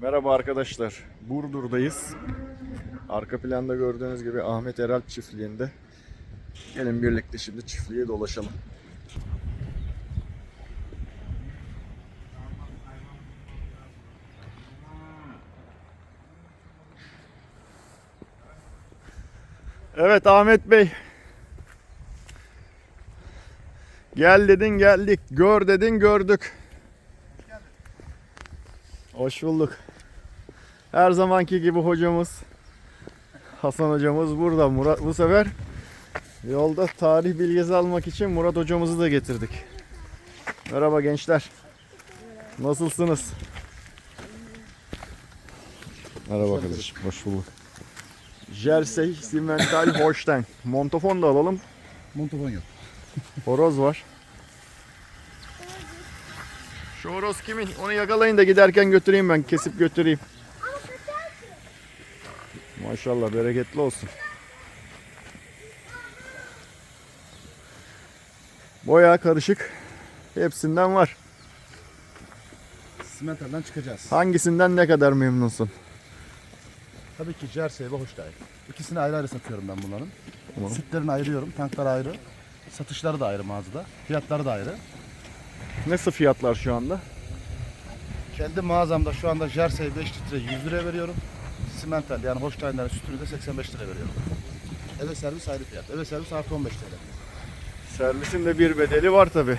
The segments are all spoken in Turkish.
Merhaba arkadaşlar. Burdur'dayız. Arka planda gördüğünüz gibi Ahmet Eral çiftliğinde. Gelin birlikte şimdi çiftliğe dolaşalım. Evet Ahmet Bey. Gel dedin geldik. Gör dedin gördük. Hoş bulduk. Her zamanki gibi hocamız Hasan hocamız burada. Murat bu sefer yolda tarih bilgisi almak için Murat hocamızı da getirdik. Merhaba gençler. Nasılsınız? Merhaba kardeşim. Hoş bulduk. Jersey Simmental Holstein. Montafon da alalım. Montafon yok. Horoz var. Şu horoz kimin? Onu yakalayın da giderken götüreyim ben. Kesip götüreyim. Maşallah bereketli olsun. Boya karışık. Hepsinden var. Simental'dan çıkacağız. Hangisinden ne kadar memnunsun? Tabii ki Jersey ve Holstein. İkisini ayrı ayrı satıyorum ben bunların. Tamam. Sütlerini ayırıyorum, tanklar ayrı. Satışları da ayrı mağazada. Fiyatları da ayrı. Nasıl fiyatlar şu anda? Kendi mağazamda şu anda Jersey 5 litre 100 liraya veriyorum. Simental yani Holstein'lerin sütünü de 85 lira veriyorum. Eve servis ayrı fiyat. Eve servis artı 15 TL. Servisin de bir bedeli var tabi.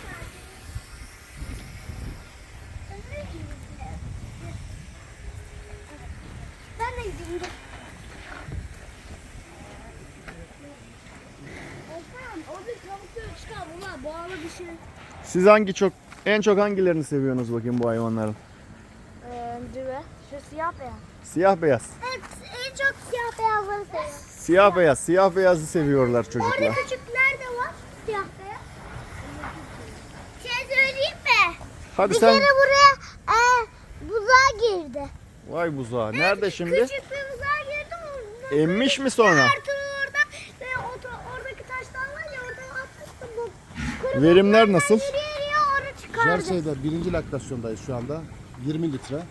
Şey. Siz hangi çok en çok hangilerini seviyorsunuz bakayım bu hayvanların? Ee, düve. Şu siyah beyaz. Siyah beyaz. Evet, en çok siyah beyazları seviyorum. Siyah beyaz. Siyah beyazı seviyorlar çocuklar. Orada küçükler de var. Siyah beyaz. Şey söyleyeyim mi? Hadi Bir sen. kere buraya e, buzağa girdi. Vay buzağı. Nerede şimdi? Küçük bir buzağa girdi. o- Emmiş mi sonra? Orada ve oradaki taşlar var ya oradan atmıştım Verimler nasıl? Çıkardı. Jersey'de birinci laktasyondayız şu anda. 20 litre.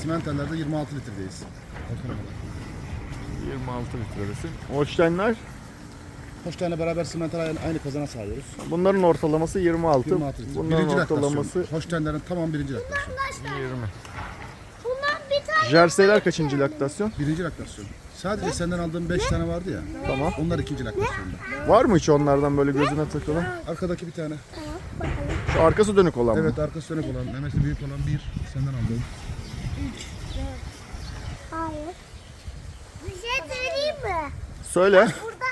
Simental'lerde 26 litredeyiz. Ortalamada. 26 litredesin. Holsteinler Holstein'le beraber simental aynı, aynı kazana sağlıyoruz. bunların ortalaması 26. 26 litre. Bunların birinci ortalaması laktasyon. Holstein'lerin tamam birinci laktasyon. Arkadaşlar 20. bundan bir tane Jerseyler kaçıncı laktasyon? Birinci laktasyon. Sadece senden aldığım 5 tane vardı ya. Tamam. Onlar ikinci laktasyonda. Var mı hiç onlardan böyle gözüne takılan? Arkadaki bir tane. Şu arkası dönük olan mı? Evet arkası dönük olan, memesi büyük olan bir senden aldım. Hayır. Bir şey söyleyeyim mi? Söyle. Burada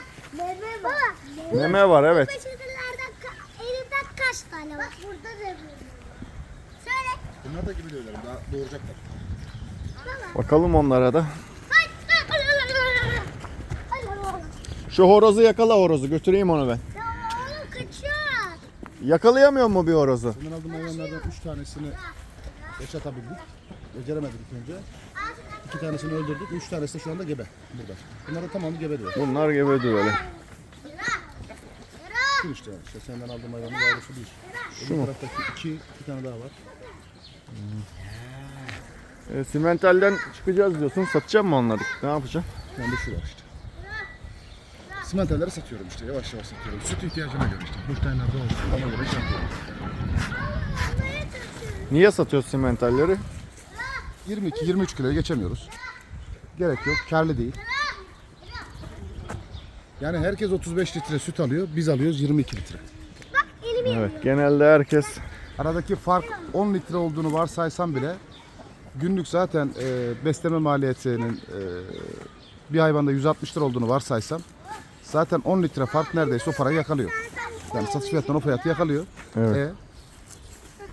meme var. Meme var evet. Peçetelerden ka- elimden kaç tane var? Bak burada meme var. Söyle. Bunlar da gibi diyorlar. Daha doğuracaklar. Bakalım onlara da. Hay. Hay oğlum. Şu horozu yakala horozu. Götüreyim onu ben. Yakalayamıyor mu bir horozu? Bundan aldığım hayvanlardan 3 tanesini yaşatabildik. Beceremedik ilk önce. İki tanesini öldürdük. Üç tanesi de şu anda gebe burada. Bunlar da tamamı gebe diyor. Bunlar gebedi böyle. Şu işte. işte senden aldığım hayvanın yavrusu bir. Şu mu? taraftaki iki, bir tane daha var. E, simentalden çıkacağız diyorsun. Satacağım mı onları? Ne yapacağım? Yani de şu var işte. Simentalleri satıyorum işte. Yavaş yavaş satıyorum. Süt ihtiyacına göre işte. Holstein'lerde olsun. Ona göre şey yapıyorum. Niye satıyorsun simentalleri? 22-23 kiloya geçemiyoruz. Gerek yok. Karlı değil. Yani herkes 35 litre süt alıyor. Biz alıyoruz 22 litre. Evet. Genelde herkes Aradaki fark 10 litre olduğunu varsaysam bile günlük zaten e, besleme maliyetinin e, bir hayvanda 160 lira olduğunu varsaysam zaten 10 litre fark neredeyse o parayı yakalıyor. Yani satış fiyatından o fiyatı yakalıyor. Evet. E,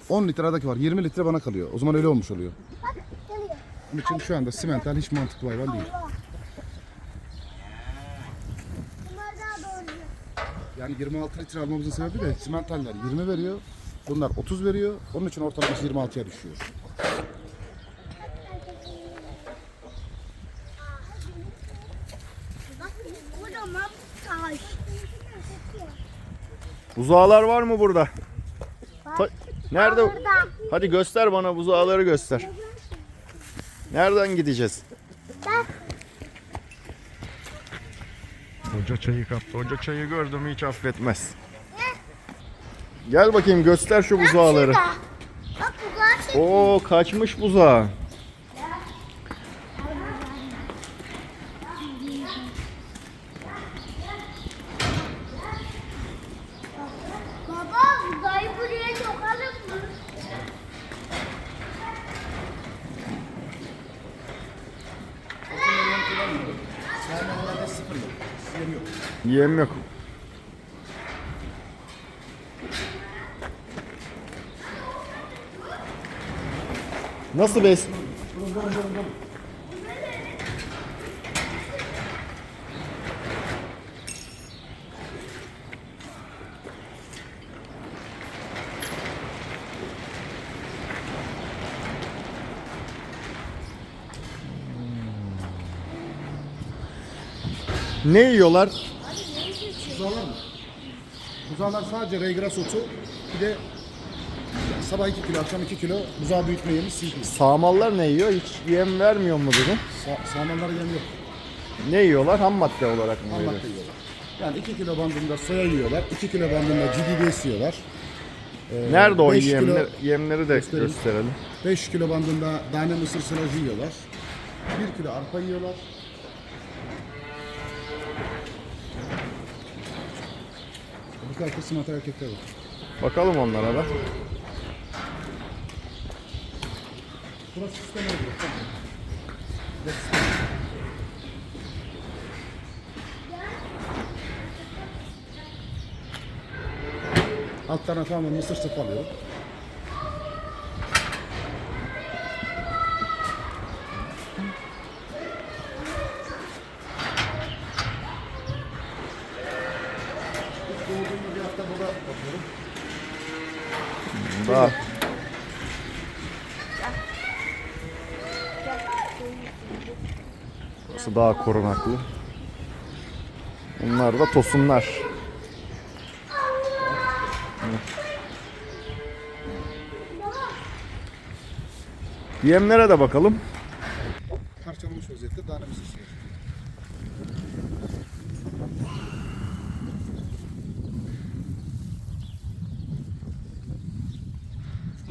10 litre aradaki var. 20 litre bana kalıyor. O zaman öyle olmuş oluyor. Onun için şu anda simental hiç mantıklı hayvan değil. Yani 26 litre almamızın sebebi de simentaller 20 veriyor. Bunlar 30 veriyor. Onun için ortalaması 26'ya düşüyor. Bak taş. buzağlar var mı burada? Ta- Nerede? Orada. Hadi göster bana buzağları göster. Nereden gideceğiz? Hoca çayı kaptı. Hoca çayı gördü mü hiç affetmez. Gel bakayım göster şu buzağları. şurada. Bak buzağı çek. Oo kaçmış buzağı. Baba buzağı buraya sokalım mı? Yem yok. Nasıl bes? Ne yiyorlar? Buzağlar mı? Buzağlar sadece reygras otu. Bir de sabah 2 kilo, akşam 2 kilo buzağı büyütme yemi silgi. Sağmallar ne yiyor? Hiç yem vermiyor mu dedim. Sa sağmanlara yem yok. Ne yiyorlar? Ham madde olarak mı Ham veriyor? madde yiyorlar. Yani 2 kilo bandında soya yiyorlar, 2 kilo bandında GDBS yiyorlar. Ee, Nerede o beş kilo- yemler? Yemleri de Göstereyim. gösterelim. 5 kilo bandında tane mısır sılacı yiyorlar. 1 kilo arpa yiyorlar. Kısım atar erkekler var. Bakalım onlara da. Burası sistem oluyor. Altlarına tamamen mısır sıp alıyorum. İlk doğduğumda bir hafta burada bakıyorum. Daha. Burası daha korunaklı. Bunlar da tosunlar. Yemlere de bakalım. Parçalanmış vaziyette tane mısır suyu.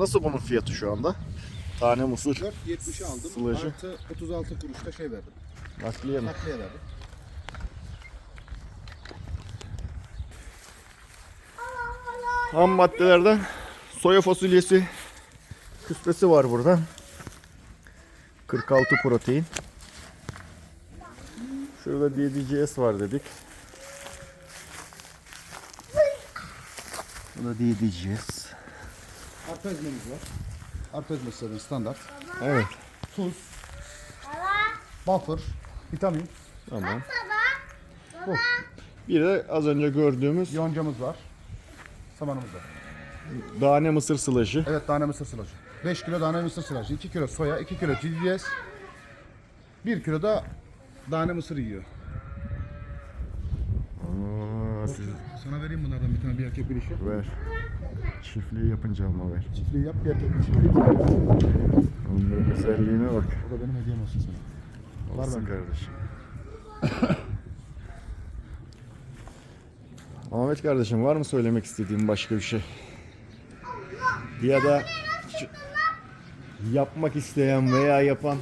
Nasıl bunun fiyatı şu anda? Tane mısır. 4.70'e aldım. Sılacı. Artı 36 kuruşta şey verdim. Nakliye mi? Nakliye verdim. Ham maddelerden soya fasulyesi küspesi var burada. 46 protein. Şurada DDGS var dedik. Bu da DDGS. Arpa ezmemiz var. Arpa ezmesi standart. Evet. Tuz, buffer, vitamin, Tamam. Bu. Bir de az önce gördüğümüz yoncamız var. Samanımız var. tane mısır sılajı. Evet tane mısır sılacı. 5 kilo tane mısır sılacı, 2 kilo soya, 2 kilo GDS, 1 kilo da tane mısır yiyor. Aa, siz Sana vereyim bunlardan bir tane bir erkek bir dişi. ver. Çiftliği yapınca ama ver. Çiftliği yap bir erkek bir dişi. Onların güzelliğine bak. O da benim hediyem olsun sana. Var Olsun bende. kardeşim. Ahmet kardeşim var mı söylemek istediğin başka bir şey? Ya da yapmak isteyen veya yapan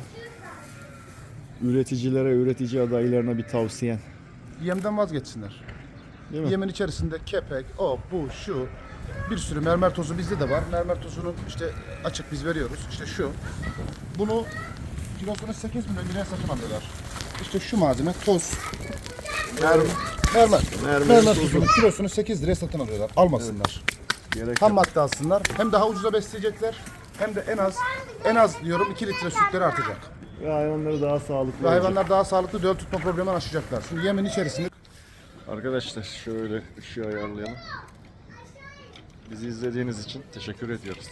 üreticilere, üretici adaylarına bir tavsiyen. Yemden vazgeçsinler. Değil mi? Yemin içerisinde kepek, o, bu, şu. Bir sürü mermer tozu bizde de var. Mermer tozunu işte açık biz veriyoruz. İşte şu. Bunu kilosunu 8 milyon liraya satın alıyorlar. İşte şu malzeme toz. Mermer, Mermer. mermer Mermer tozu. tozunu kilosunu 8 liraya satın alıyorlar. Almasınlar. Gerek Ham madde alsınlar. Hem daha ucuza besleyecekler. Hem de en az en az diyorum 2 litre sütleri artacak. Ve hayvanları daha sağlıklı Ve olacak. hayvanlar daha sağlıklı döl tutma problemini aşacaklar. Şimdi yemin içerisinde Arkadaşlar şöyle ışığı ayarlayalım. Bizi izlediğiniz için teşekkür ediyoruz.